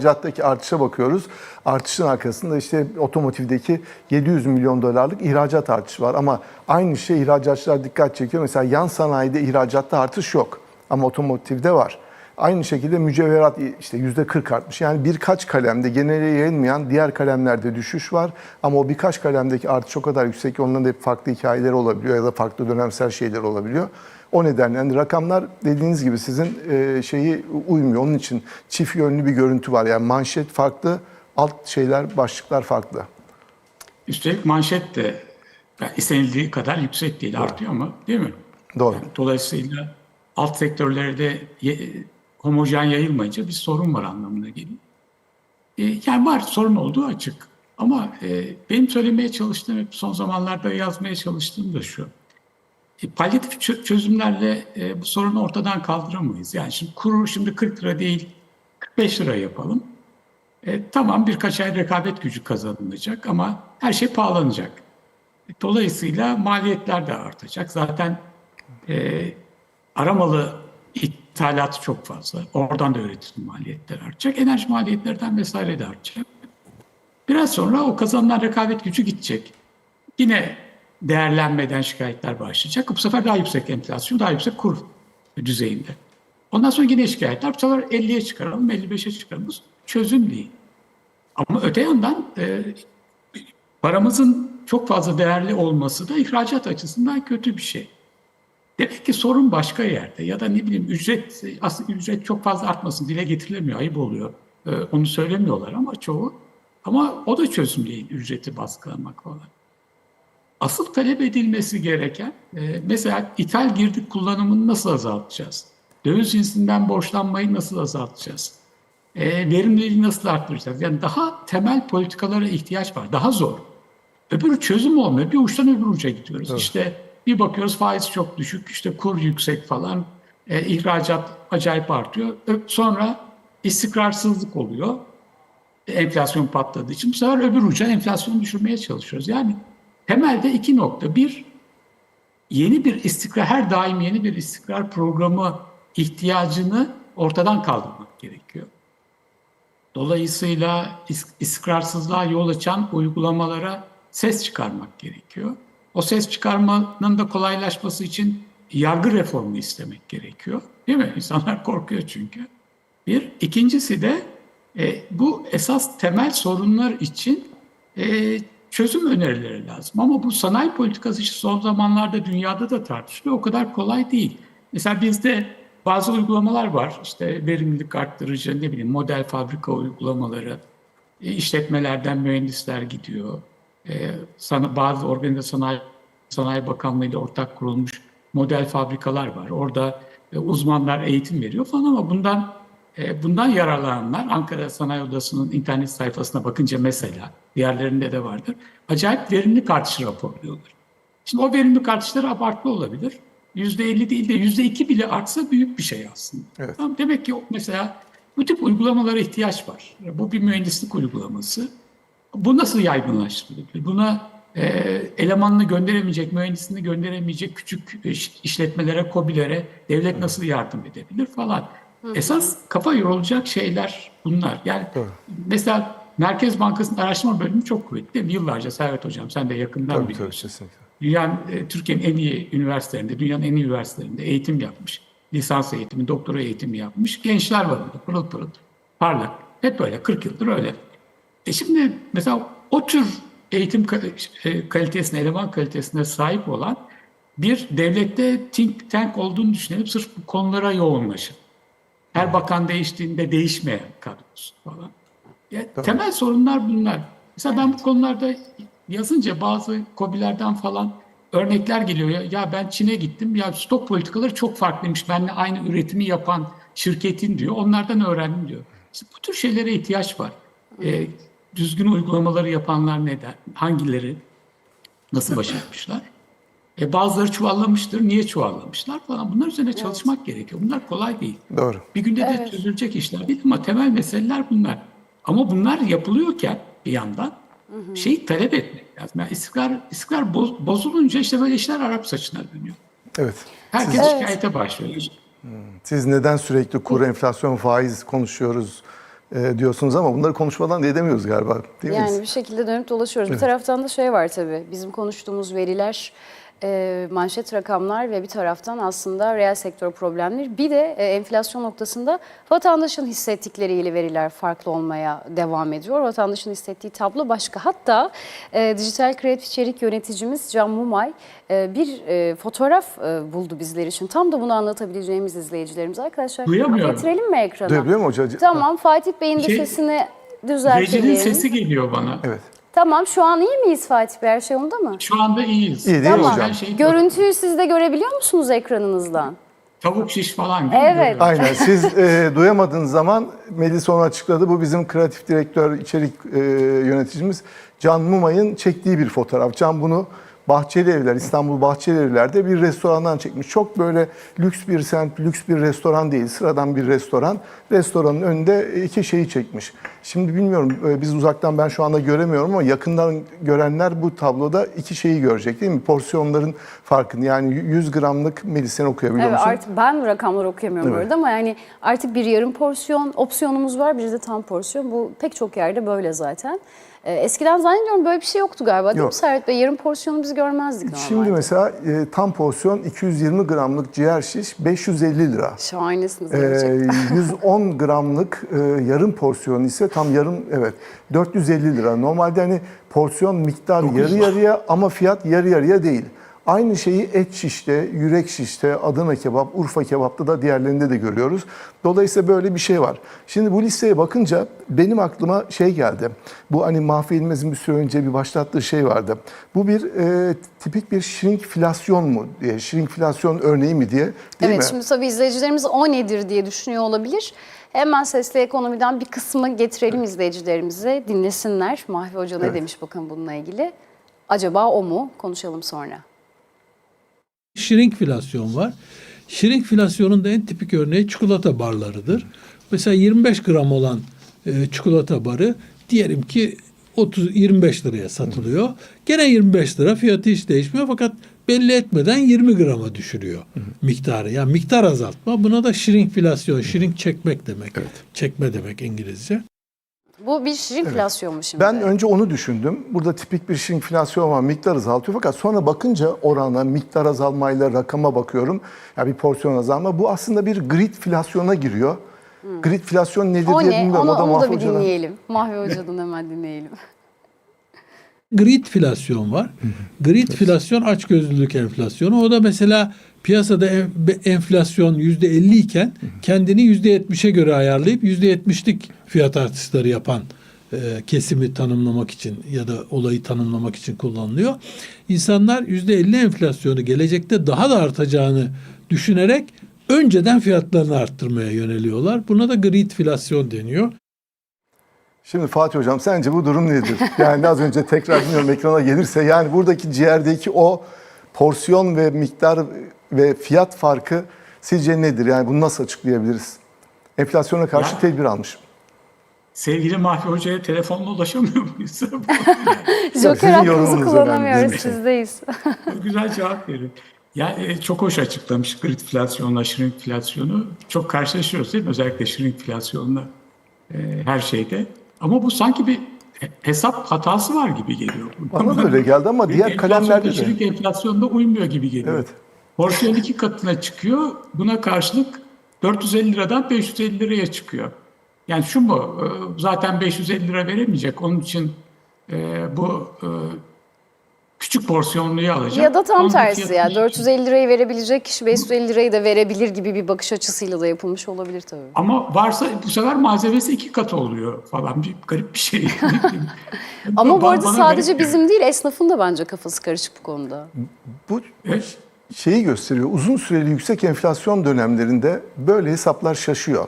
İhracattaki artışa bakıyoruz. Artışın arkasında işte otomotivdeki 700 milyon dolarlık ihracat artışı var. Ama aynı şey ihracatçılar dikkat çekiyor. Mesela yan sanayide ihracatta artış yok. Ama otomotivde var. Aynı şekilde mücevherat işte %40 artmış. Yani birkaç kalemde genele yayılmayan diğer kalemlerde düşüş var. Ama o birkaç kalemdeki artış o kadar yüksek ki onların da hep farklı hikayeleri olabiliyor ya da farklı dönemsel şeyler olabiliyor. O nedenle yani rakamlar dediğiniz gibi sizin e, şeyi uymuyor. Onun için çift yönlü bir görüntü var. Yani manşet farklı, alt şeyler, başlıklar farklı. Üstelik manşet de yani istenildiği kadar yüksek değil, artıyor ama değil mi? Doğru. Yani dolayısıyla alt sektörlerde homojen yayılmayınca bir sorun var anlamına geliyor. E, yani var, sorun olduğu açık. Ama e, benim söylemeye çalıştığım, hep son zamanlarda yazmaya çalıştığım da şu. E, palyatif çö- çözümlerle e, bu sorunu ortadan kaldıramayız. Yani şimdi kuru şimdi 40 lira değil 45 lira yapalım. E, tamam birkaç ay rekabet gücü kazanılacak ama her şey pahalanacak. E, Dolayısıyla maliyetler de artacak. Zaten e, aramalı ithalatı çok fazla. Oradan da üretim maliyetleri artacak. Enerji maliyetlerden vesaire de artacak. Biraz sonra o kazanılan rekabet gücü gidecek. Yine değerlenmeden şikayetler başlayacak. Bu sefer daha yüksek enflasyon, daha yüksek kur düzeyinde. Ondan sonra yine şikayetler. Bu sefer 50'ye çıkaralım, 55'e çıkaralım. Bu çözüm değil. Ama öte yandan e, paramızın çok fazla değerli olması da ihracat açısından kötü bir şey. Demek ki sorun başka yerde ya da ne bileyim ücret aslında ücret çok fazla artmasın dile getirilemiyor ayıp oluyor. Ee, onu söylemiyorlar ama çoğu. Ama o da çözüm değil ücreti baskılamak falan. Asıl talep edilmesi gereken e, mesela ithal girdik kullanımını nasıl azaltacağız? Döviz cinsinden borçlanmayı nasıl azaltacağız? E, verimliliği nasıl arttıracağız? Yani daha temel politikalara ihtiyaç var. Daha zor. Öbürü çözüm olmuyor. Bir uçtan öbür uca gidiyoruz. İşte bir bakıyoruz faiz çok düşük, işte kur yüksek falan, e, ihracat acayip artıyor. Ö- Sonra istikrarsızlık oluyor. E, enflasyon patladığı için bu sefer öbür uca enflasyonu düşürmeye çalışıyoruz. Yani temelde iki nokta. Bir, yeni bir istikrar, her daim yeni bir istikrar programı ihtiyacını ortadan kaldırmak gerekiyor. Dolayısıyla is- istikrarsızlığa yol açan uygulamalara ses çıkarmak gerekiyor. O ses çıkarmanın da kolaylaşması için yargı reformu istemek gerekiyor. Değil mi? İnsanlar korkuyor çünkü. Bir. İkincisi de e, bu esas temel sorunlar için e, çözüm önerileri lazım. Ama bu sanayi politikası için son zamanlarda dünyada da tartışılıyor. O kadar kolay değil. Mesela bizde bazı uygulamalar var. İşte verimlilik arttırıcı, ne bileyim model fabrika uygulamaları, e, işletmelerden mühendisler gidiyor. E, sana, bazı organize sanayi, sanayi Bakanlığı ile ortak kurulmuş model fabrikalar var. Orada e, uzmanlar eğitim veriyor falan ama bundan e, bundan yararlananlar Ankara Sanayi Odası'nın internet sayfasına bakınca mesela diğerlerinde de vardır. Acayip verimlilik artışı raporluyorlar. Şimdi o verimlilik artışları abartılı olabilir. %50 değil de %2 bile artsa büyük bir şey aslında. Evet. Tamam, demek ki mesela bu tip uygulamalara ihtiyaç var. Bu bir mühendislik uygulaması. Bu nasıl yaygınlaştırılabilir? Buna e, elemanını gönderemeyecek, mühendisini gönderemeyecek küçük iş- işletmelere, kobilere devlet nasıl yardım edebilir falan. Esas kafa yorulacak şeyler bunlar. Yani Doğru. mesela Merkez Bankası'nın araştırma bölümü çok kuvvetli. değil mi? Yıllarca Servet Hocam sen de yakından Tabii tabii biliyorsun. kesinlikle. Dünyanın, e, Türkiye'nin en iyi üniversitelerinde, dünyanın en iyi üniversitelerinde eğitim yapmış. Lisans eğitimi, doktora eğitimi yapmış. Gençler var orada pırıl pırıl, parlak. Hep böyle 40 yıldır öyle. E şimdi mesela o tür eğitim e, kalitesine, eleman kalitesine sahip olan bir devlette think tank olduğunu düşünelim sırf bu konulara yoğunlaşın. Her bakan değiştiğinde değişmeyen kadrosu falan. Ya, temel sorunlar bunlar. Mesela ben bu konularda yazınca bazı kobilerden falan örnekler geliyor. Ya, ya ben Çin'e gittim. Ya stok politikaları çok farklıymış. Benimle aynı üretimi yapan şirketin diyor. Onlardan öğrendim diyor. İşte bu tür şeylere ihtiyaç var. Ee, düzgün uygulamaları yapanlar neden? Hangileri? Nasıl başarmışlar? E, bazıları çuvallamıştır. Niye çuvallamışlar falan. Bunlar üzerine çalışmak gerekiyor. Bunlar kolay değil. Doğru. Bir günde de çözülecek işler değil ama temel meseleler bunlar. Ama bunlar yapılıyorken bir yandan şeyi talep etmek lazım. Yani istikrar, istikrar boz- bozulunca işte böyle işler Arap saçına dönüyor. Evet. Herkes Siz, şikayete başlıyor. siz neden sürekli kur, enflasyon, faiz konuşuyoruz e, diyorsunuz ama bunları konuşmadan da edemiyoruz galiba. Değil Yani miyiz? bir şekilde dönüp dolaşıyoruz. Bir taraftan da şey var tabii. Bizim konuştuğumuz veriler, e, manşet rakamlar ve bir taraftan aslında reel sektör problemleri. Bir de e, enflasyon noktasında vatandaşın hissettikleriyle veriler farklı olmaya devam ediyor. Vatandaşın hissettiği tablo başka. Hatta e, dijital kreatif içerik yöneticimiz Can Mumay e, bir e, fotoğraf e, buldu bizler için. Tam da bunu anlatabileceğimiz izleyicilerimiz. Arkadaşlar Duyamıyorum. getirelim mi ekrana? Duyabiliyor mu hoca? Tamam Fatih Bey'in de Şey, sesini düzeltelim. Rejinin sesi geliyor bana. Evet. Tamam şu an iyi miyiz Fatih Bey? Her şey yolunda mı? Şu anda iyiyiz. İyi değil mi Tamam. hocam? Şey- Görüntüyü siz de görebiliyor musunuz ekranınızdan? Tavuk şiş falan gibi Evet. görüyorum. Aynen. Siz e, duyamadığınız zaman Melis onu açıkladı. Bu bizim kreatif direktör, içerik e, yöneticimiz Can Mumay'ın çektiği bir fotoğraf. Can bunu Bahçeli Evler, İstanbul Bahçeli Evler'de bir restorandan çekmiş. Çok böyle lüks bir semt, lüks bir restoran değil, sıradan bir restoran. Restoranın önünde iki şeyi çekmiş. Şimdi bilmiyorum, e, biz uzaktan ben şu anda göremiyorum ama yakından görenler bu tabloda iki şeyi görecek değil mi? Porsiyonların farkını yani 100 gramlık Melis sen okuyabiliyor Evet musun? artık ben rakamları okuyamıyorum Evet. bu arada ama yani artık bir yarım porsiyon opsiyonumuz var bir de tam porsiyon. Bu pek çok yerde böyle zaten. Ee, eskiden zannediyorum böyle bir şey yoktu galiba değil mi Yok. Servet Bey? Yarım porsiyonu biz görmezdik normalde. Şimdi mesela e, tam porsiyon 220 gramlık ciğer şiş 550 lira. Şahanesiniz E, gerçekten. 110 gramlık e, yarım porsiyon ise tam yarım evet 450 lira. Normalde hani porsiyon miktarı yarı yarıya ama fiyat yarı yarıya değil. Aynı şeyi et şişte, yürek şişte, Adana kebap, Urfa kebapta da diğerlerinde de görüyoruz. Dolayısıyla böyle bir şey var. Şimdi bu listeye bakınca benim aklıma şey geldi. Bu hani Mahfi İlmez'in bir süre önce bir başlattığı şey vardı. Bu bir e, tipik bir shrinkflasyon mu diye, shrinkflasyon örneği mi diye değil evet mi? şimdi tabii izleyicilerimiz o nedir diye düşünüyor olabilir. Hemen Sesli Ekonomi'den bir kısmı getirelim izleyicilerimize dinlesinler. Mahvi Hoca ne Evet. demiş bakın bununla ilgili. Acaba o mu? Konuşalım sonra. Şirinkflasyon var. Şirinkflasyonun da en tipik örneği çikolata barlarıdır. Mesela 25 gram olan e, çikolata barı diyelim ki 30 25 liraya satılıyor. Gene 25 lira fiyatı hiç değişmiyor fakat belli etmeden 20 grama düşürüyor miktarı. Yani miktar azaltma buna da shrinkflasyon, shrink çekmek demek. Çekme demek İngilizce. Bu bir şirinflasyon mu şimdi? Ben önce onu düşündüm. Burada tipik bir şirinflasyon var. Miktar azaltıyor fakat sonra bakınca orana, miktar azalmayla rakama bakıyorum. Ya bir porsiyon azalma. Bu aslında bir gridflasyona giriyor. Gridflasyon nedir Hmm. O diye ne? bilmiyorum. Onu, o da onu da Mahfi bir Hoca'dan. dinleyelim. Mahvi Hoca'dan hemen dinleyelim. Gridflasyon var. Gridflasyon açgözlülük enflasyonu. O da mesela piyasada enflasyon yüzde elli iken kendini yüzde yetmişe göre ayarlayıp yüzde yetmişlik fiyat artışları yapan e, kesimi tanımlamak için ya da olayı tanımlamak için kullanılıyor. İnsanlar yüzde elli enflasyonu gelecekte daha da artacağını düşünerek önceden fiyatlarını arttırmaya yöneliyorlar. Buna da gridflasyon deniyor. Şimdi Fatih Hocam sence bu durum nedir? Yani az önce tekrar bilmiyorum ekrana gelirse yani buradaki ciğerdeki o porsiyon ve miktar ve fiyat farkı sizce nedir? Yani bunu nasıl açıklayabiliriz? Enflasyona karşı Ya- tedbir almış. Sevgili Mahfi Hoca'ya telefonla ulaşamıyor muyuz? Joker hakkımızı kullanamıyoruz. Sizdeyiz. Güzel cevap verin. Ya e, çok hoş açıklamış gridflasyonla shrinkflasyonu. Çok karşılaşıyoruz değil mi? Özellikle shrinkflasyonla e, her şeyde. Ama bu sanki bir he- hesap hatası var gibi geliyor. Bana da öyle geldi ama diğer kalemlerde de. Enflasyonda uymuyor gibi geliyor. Evet. Porsiyon iki katına çıkıyor. Buna karşılık 450 liradan 550 liraya çıkıyor. Yani şu mu? e, Zaten 550 lira veremeyecek. Onun için e, bu e, küçük porsiyonluyu alacak. ya da tam Onun tersi ya. düşürüyor. 450 lirayı verebilecek kişi 550 lirayı da verebilir gibi bir bakış açısıyla da yapılmış olabilir tabii. Ama varsa bu sefer malzemesi iki katı oluyor falan. Bir garip bir şey. Ama bu arada bana sadece garip bizim değil esnafın da bence kafası karışık bu konuda. Bu Evet. şeyi gösteriyor. Uzun süreli yüksek enflasyon dönemlerinde böyle hesaplar şaşıyor.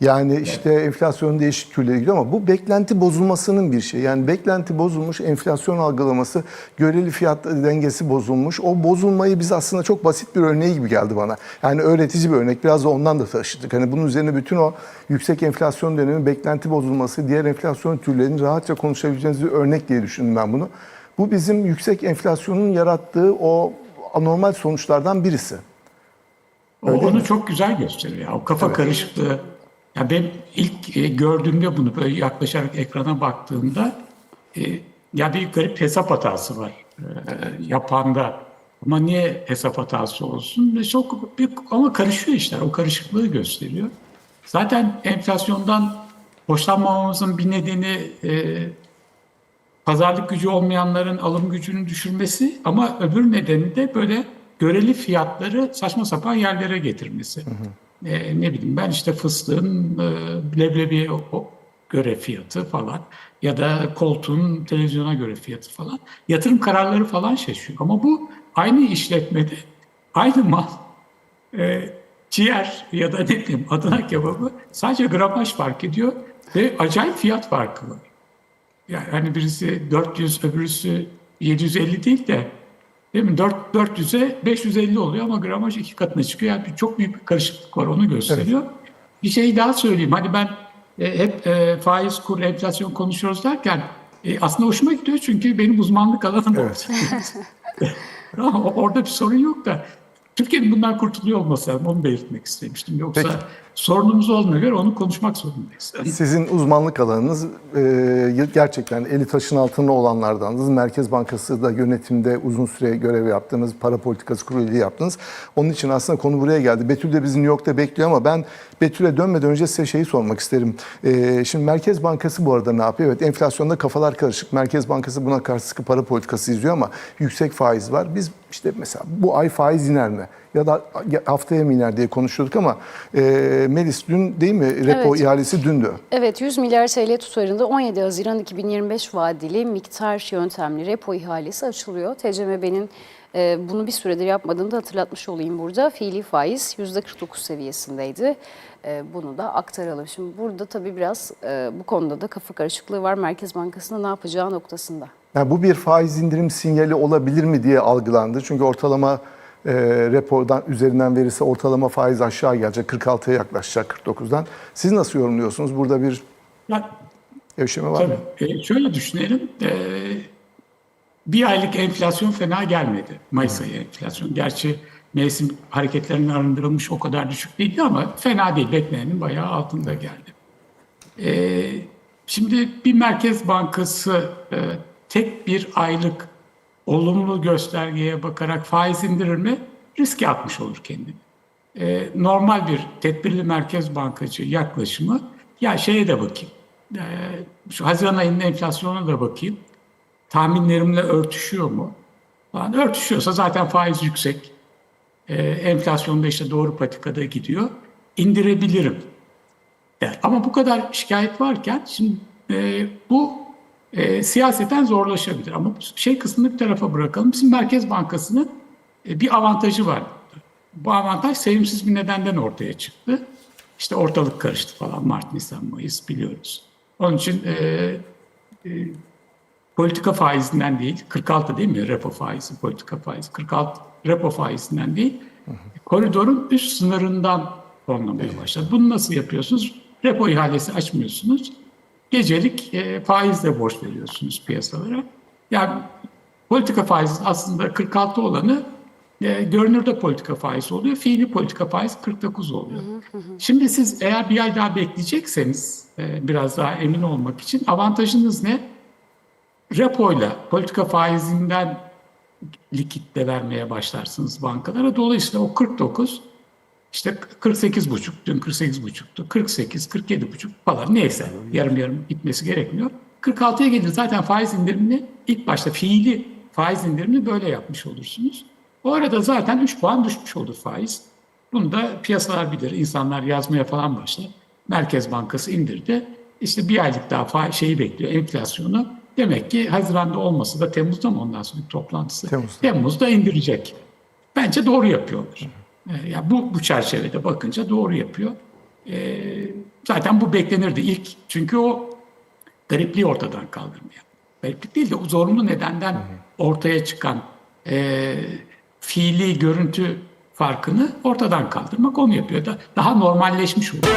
Yani işte enflasyonun değişik türleri gidiyor ama bu beklenti bozulmasının bir şey. Yani beklenti bozulmuş, enflasyon algılaması, göreli fiyat dengesi bozulmuş. O bozulmayı biz aslında çok basit bir örneği gibi geldi bana. Yani öğretici bir örnek. Biraz da ondan da taşıdık. Hani bunun üzerine bütün o yüksek enflasyon dönemi, beklenti bozulması, diğer enflasyon türlerinin rahatça konuşabileceğiniz bir örnek diye düşündüm ben bunu. Bu bizim yüksek enflasyonun yarattığı o anormal sonuçlardan birisi. O onu çok güzel gösteriyor. O kafa karışıklığı. Ya ben ilk e, gördüğümde bunu böyle yaklaşarak ekrana baktığımda e, ya bir garip hesap hatası var e, yapanda. Ama niye hesap hatası olsun? Ve çok bir, ama karışıyor işler. O karışıklığı gösteriyor. Zaten enflasyondan hoşlanmamamızın bir nedeni e, pazarlık gücü olmayanların alım gücünü düşürmesi ama öbür nedeni de böyle göreli fiyatları saçma sapan yerlere getirmesi. Ee, ne bileyim ben işte fıstığın e, leblebiye göre fiyatı falan ya da koltuğun televizyona göre fiyatı falan. Yatırım kararları falan şaşıyor. Ama bu aynı işletmede aynı mal e, ciğer ya da ne bileyim Adana kebabı sadece gramaj fark ediyor ve acayip fiyat farkı var. Yani hani birisi 400 öbürüsü 750 değil de değil mi? 4 400'e 550 oluyor ama gramaj iki katına çıkıyor. Yani çok büyük bir karışıklık var onu gösteriyor. Bir şey daha söyleyeyim. Hani ben e, hep e, faiz, kur, enflasyon konuşuyoruz derken e, aslında hoşuma gidiyor çünkü benim uzmanlık alanım Evet. Ama orada bir sorun yok da Türkiye'nin bundan kurtuluyor olması lazım. Onu belirtmek istemiştim. Yoksa Peki. Sorunumuz olduğuna göre onu konuşmak zorundayız. Sizin uzmanlık alanınız e, gerçekten eli taşın altında olanlardanız. Merkez Bankası da yönetimde uzun süre görev yaptınız. Para politikası kurulu yaptınız. Onun için aslında konu buraya geldi. Betül de bizi New York'ta bekliyor ama ben Betül'e dönmeden önce size şeyi sormak isterim. E, şimdi Merkez Bankası bu arada ne yapıyor? Evet enflasyonda kafalar karışık. Merkez Bankası buna karşı sıkı para politikası izliyor ama yüksek faiz var. Biz işte mesela bu ay faiz iner mi? Ya da haftaya mı iner diye konuşuyorduk ama e, Melis dün değil mi? Repo Evet. ihalesi dündü. Evet 100 milyar TL tutarında 17 Haziran 2025 vadeli miktar yöntemli repo ihalesi açılıyor. TCMB'nin e, bunu bir süredir yapmadığını da hatırlatmış olayım burada. Fiili faiz %49 seviyesindeydi. E, bunu da aktaralım. Şimdi burada tabii biraz e, bu konuda da kafa karışıklığı var. Merkez Bankası'nda ne yapacağı noktasında. Yani bu bir faiz indirim sinyali olabilir mi diye algılandı. Çünkü ortalama e, repodan üzerinden verirse ortalama faiz aşağı gelecek. 46'ya yaklaşacak 49'dan. Siz nasıl yorumluyorsunuz? Burada bir Ya, gevşeme var mı? tabii. E, şöyle düşünelim. E, bir aylık enflasyon fena gelmedi. Mayıs ayı enflasyon. Gerçi mevsim hareketlerinin arındırılmış o kadar düşük değildi ama fena değil. Beklenenin bayağı altında geldi. E, şimdi bir merkez bankası e, tek bir aylık olumlu göstergeye bakarak faiz indirir mi? Riske atmış olur kendini. e, normal bir tedbirli merkez bankacı yaklaşımı ya şeye de bakayım. E, şu Haziran ayının enflasyonuna da bakayım. Tahminlerimle örtüşüyor mu? Falan. Örtüşüyorsa zaten faiz yüksek. E, enflasyonda işte doğru patikada gidiyor. İndirebilirim. der. Ama bu kadar şikayet varken şimdi e, bu e, siyaseten zorlaşabilir. Ama şey kısmını bir tarafa bırakalım. Bizim Merkez Bankası'nın e, bir avantajı var. Bu avantaj sevimsiz bir nedenden ortaya çıktı. İşte ortalık karıştı falan Mart, Nisan, Mayıs biliyoruz. Onun için e, e, politika faizinden değil, 46 değil mi repo faizi, politika faizi, 46 repo faizinden değil, koridorun üst sınırından fonlamaya başladı. Bunu nasıl yapıyorsunuz? Repo ihalesi açmıyorsunuz. Gecelik e, faizle borç veriyorsunuz piyasalara. Yani politika faizi aslında 46 olanı e, görünürde politika faizi oluyor. Fiili politika faiz 49 oluyor. Şimdi siz eğer bir ay daha bekleyecekseniz e, biraz daha emin olmak için avantajınız ne? Repoyla politika faizinden likitte vermeye başlarsınız bankalara. Dolayısıyla o 49 işte 48 buçuk, dün 48 buçuktu, 48, 47 buçuk falan neyse yarım yarım gitmesi gerekmiyor. 46'ya gelir zaten faiz indirimini ilk başta fiili faiz indirimini böyle yapmış olursunuz. O arada zaten 3 puan düşmüş olur faiz. Bunu da piyasalar bilir, insanlar yazmaya falan başlar. Merkez Bankası indirdi. İşte bir aylık daha faiz şeyi bekliyor, enflasyonu. Demek ki Haziran'da olması da Temmuz'da mı ondan sonra toplantısı? Temmuz'da. Temmuz'da indirecek. Bence doğru yapıyorlar. Ee, Ya bu, bu çerçevede bakınca doğru yapıyor. E, zaten bu beklenirdi ilk. Çünkü o garipliği ortadan kaldırmaya. Gariplik değil de o zorunlu nedenden ortaya çıkan e, fiili görüntü farkını ortadan kaldırmak onu yapıyor da daha normalleşmiş oluyor.